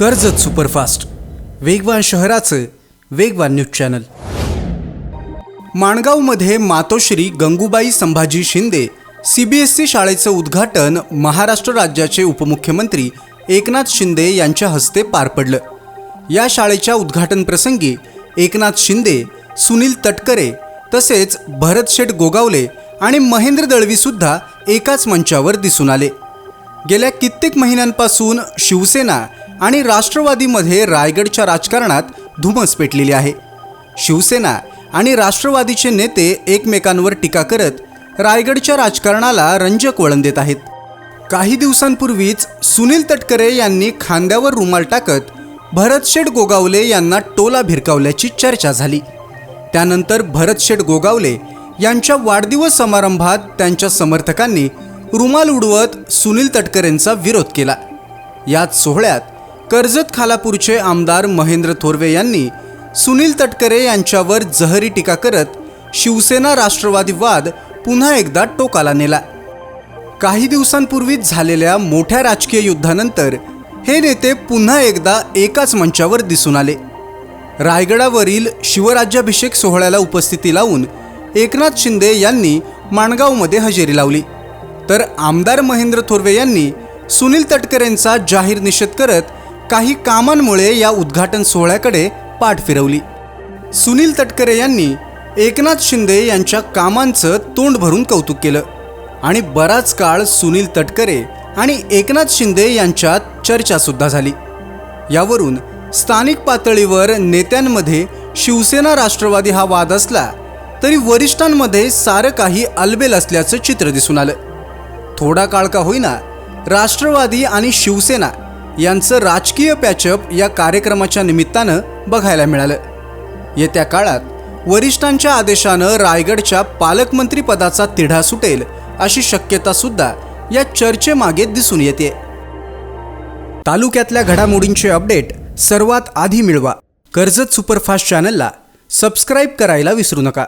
Karjat superfast. वेगवान शहराचं वेगवान news channel. माणगावमध्ये Matoshri Gangubai Sambhaji Shinde C B S C शाळेचं उद्घाटन महाराष्ट्र राज्याचे उपमुख्यमंत्री एकनाथ शिंदे यांच्या हस्ते पार पडलं. या शाळेच्या उद्घाटनप्रसंगी एकनाथ शिंदे सुनील तटकरे तसेच भरत शेठ गोगावले आणि महेंद्र दळवीसुद्धा एकाच मंचावर दिसून आले. गेल्या कित्येक महिन्यांपासून शिवसेना आणि राष्ट्रवादीमध्ये रायगडच्या राजकारणात धुमस पेटलेली आहे. शिवसेना आणि राष्ट्रवादीचे नेते एकमेकांवर टीका करत रायगडच्या राजकारणाला रंजक वळण देत आहेत. काही दिवसांपूर्वीच सुनील तटकरे यांनी खांद्यावर रुमाल टाकत भरतशेठ गोगावले यांना टोला भिरकावल्याची चर्चा झाली. त्यानंतर भरतशेठ गोगावले यांच्या वाढदिवस समारंभात त्यांच्या समर्थकांनी रुमाल उडवत सुनील तटकरेंचा विरोध केला. याच सोहळ्यात कर्जत खालापूरचे आमदार महेंद्र थोरवे यांनी सुनील तटकरे यांच्यावर जहरी टीका करत शिवसेना राष्ट्रवादी वाद पुन्हा एकदा टोकाला नेला. काही दिवसांपूर्वीच झालेल्या मोठ्या राजकीय युद्धानंतर हे नेते पुन्हा एकदा एकाच मंचावर दिसून आले. रायगडावरील शिवराज्याभिषेक सोहळ्याला उपस्थिती लावून एकनाथ शिंदे यांनी माणगावमध्ये हजेरी लावली. तर आमदार महेंद्र थोरवे यांनी सुनील तटकरेंचा जाहीर निषेध करत काही कामांमुळे या उद्घाटन सोहळ्याकडे पाठ फिरवली. सुनील तटकरे यांनी एकनाथ शिंदे यांच्या कामांचं तोंड भरून कौतुक केलं आणि बराच काळ सुनील तटकरे आणि एकनाथ शिंदे यांच्यात चर्चासुद्धा झाली. यावरून स्थानिक पातळीवर नेत्यांमध्ये शिवसेना राष्ट्रवादी हा वाद असला तरी वरिष्ठांमध्ये सारं काही अलबेल असल्याचं चित्र दिसून आलं. थोडा काळ का होईना राष्ट्रवादी आणि शिवसेना यांचं राजकीय पॅचअप या कार्यक्रमाच्या निमित्तानं बघायला मिळालं. येत्या काळात वरिष्ठांच्या आदेशानं रायगडच्या पालकमंत्री पदाचा तिढा सुटेल अशी शक्यता सुद्धा या चर्चेमागे दिसून येते. तालुक्यातल्या घडामोडींचे अपडेट सर्वात आधी मिळवा. कर्जत सुपरफास्ट चॅनलला सबस्क्राईब करायला विसरू नका.